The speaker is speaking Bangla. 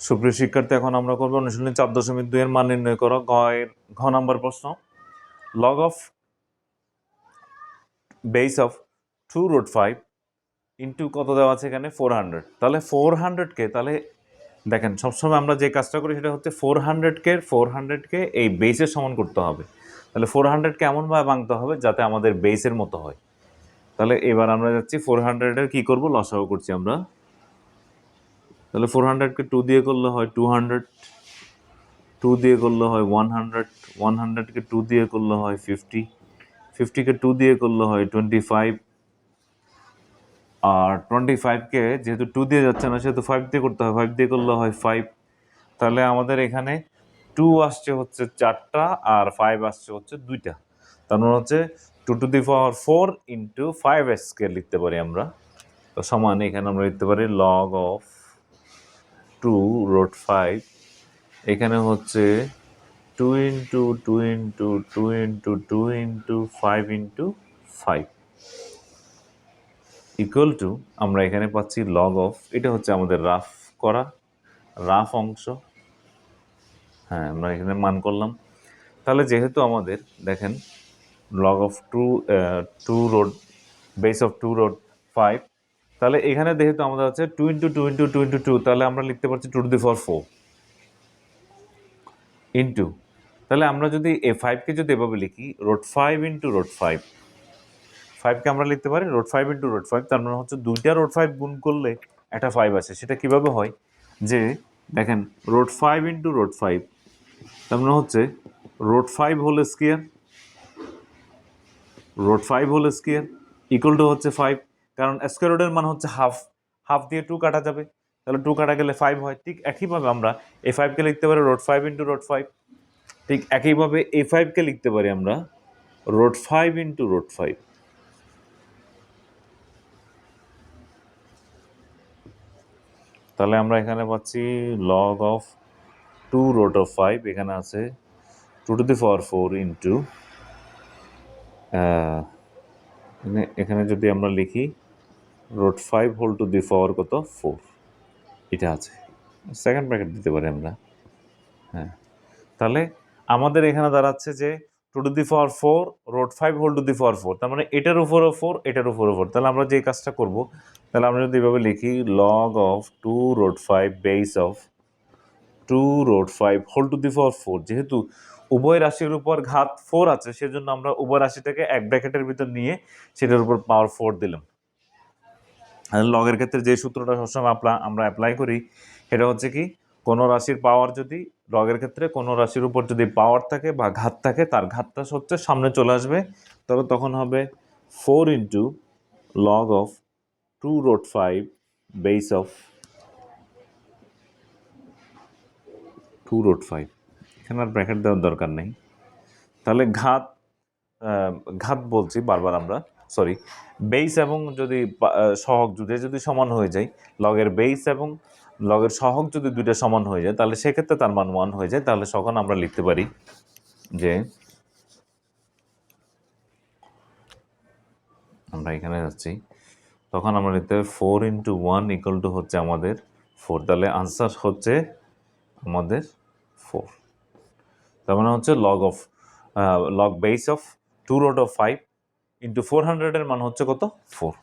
সুপ্রিয় শিক্ষার্থী, এখন আমরা করব অনুশীলনী চার দশমিক দুই এর মান নির্ণয় করো। গ এর ঘ নাম্বার প্রশ্ন। Log of base of two root five into কত দেওয়া আছে এখানে? ফোর হান্ড্রেড তাহলে ফোর হান্ড্রেডকে তাহলে দেখেন, সবসময় আমরা যে কাজটা করি সেটা হচ্ছে ফোর হান্ড্রেডকে ফোর হান্ড্রেডকে এই বেসের সমান করতে হবে। তাহলে ফোর হান্ড্রেডকে এমনভাবে ভাঙতে হবে যাতে আমাদের বেসের মতো হয়। তাহলে এবার আমরা যাচ্ছি ফোর হান্ড্রেডের কী করব? লসাও করছি আমরা। তাহলে ফোর হান্ড্রেডকে টু দিয়ে করলে হয় টু হান্ড্রেড টু দিয়ে করলে হয় ওয়ান হান্ড্রেড ওয়ান হান্ড্রেডকে টু দিয়ে করলে হয় ফিফটি ফিফটিকে টু দিয়ে করলে হয় টোয়েন্টি ফাইভ আর টোয়েন্টি ফাইভকে যেহেতু টু দিয়ে যাচ্ছে না, সেহেতু ফাইভ দিয়ে করতে হয় ফাইভ দিয়ে করলে হয় ফাইভ তাহলে আমাদের এখানে টু আসছে হচ্ছে চারটা আর ফাইভ আসছে হচ্ছে দুইটা, তার মানে হচ্ছে two two the power four into five SK লিখতে পারি আমরা, তো সমান এখানে আমরা লিখতে পারি log of two root five এখানে হচ্ছে two into two into two into two into five into five equal to আমরা এখানে পাচ্ছি লগ অফ এটা হচ্ছে আমাদের রাফ করা রাফ অংশ। হ্যাঁ আমরা এখানে মান করলাম। তাহলে যেহেতু আমাদের, দেখেন log of two two root base of two root five তাহলে এখানে যেহেতু আমাদের আছে two into two into two into two তাহলে আমরা লিখতে পারছি two two the for four into তাহলে আমরা যদি এ ফাইভকে যদি এভাবে লিখি root five into root five ফাইভকে আমরা লিখতে পারি root five into root five তার মানে হচ্ছে দুইটা রোড ফাইভ গুণ করলে একটা ফাইভ আছে সেটা কীভাবে হয়? যে দেখেন root five into root five তার মানে হচ্ছে root five whole square root five whole square equal to হচ্ছে ফাইভ কারণ স্কোয়ার রোডের মান হচ্ছে হাফ হাফ দিয়ে টু কাটা যাবে। তাহলে টু কাটা গেলে ফাইভ হয়। ঠিক একইভাবে আমরা এ ফাইভকে লিখতে পারি root five into root five ঠিক একইভাবে এ ফাইভকে লিখতে পারি আমরা root five into root five তাহলে আমরা এখানে পাচ্ছি log of two root of five এখানে আছে two two the power four into এখানে যদি আমরা লিখি root five whole two the power কত? ফোর। এটা আছে। সেকেন্ড ব্র্যাকেট দিতে পারি আমরা। হ্যাঁ। তাহলে আমাদের এখানে দাঁড়াচ্ছে যে two two the power four root five whole two the power four. তার মানে এটার উপরও ফোর, এটার উপরও ফোর। তাহলে আমরা যে কাজটা করব, তাহলে আমরা যদি এভাবে লিখি log of two root five base of two root five whole two the power four. যেহেতু উভয় রাশির উপর ঘাত ফোর আছে, সেজন্য আমরা উভয় রাশিটাকে এক ব্র্যাকেটের ভিতর নিয়ে সেটার উপর পাওয়ার ফোর দিলাম। লগের ক্ষেত্রে যে সূত্রটা সবসময় আমরা অ্যাপ্লাই করি, সেটা হচ্ছে কি, কোনো রাশির পাওয়ার যদি লগের ক্ষেত্রে কোনো রাশির উপর যদি পাওয়ার থাকে বা ঘাত থাকে, তার ঘাতটা হচ্ছে সামনে চলে আসবে। তবে তখন হবে four into log of two root five base of two root five এখানে আর ব্র্যাকেট দেওয়ার দরকার নেই। তাহলে ঘাত ঘাত বলছি বারবার আমরা। সরি বেস এবং যদি আহ, সহগ যদি সমান হয়ে যায় লগের বেস এবং লগের সহগ যদি দুইটা সমান হয়ে যায় তাহলে সেক্ষেত্রে তার মান ওয়ান হয়ে যায়। তাহলে সখন আমরা লিখতে পারি যে আমরা এখানে যাচ্ছি তখন আমরা লিখতে পারি four into one equal to হচ্ছে আমাদের ফোর তাহলে আনসার হচ্ছে আমাদের ফোর তার মানে হচ্ছে log of log base of two root of five into four হান্ড্রেডের মান হচ্ছে কত? ফোর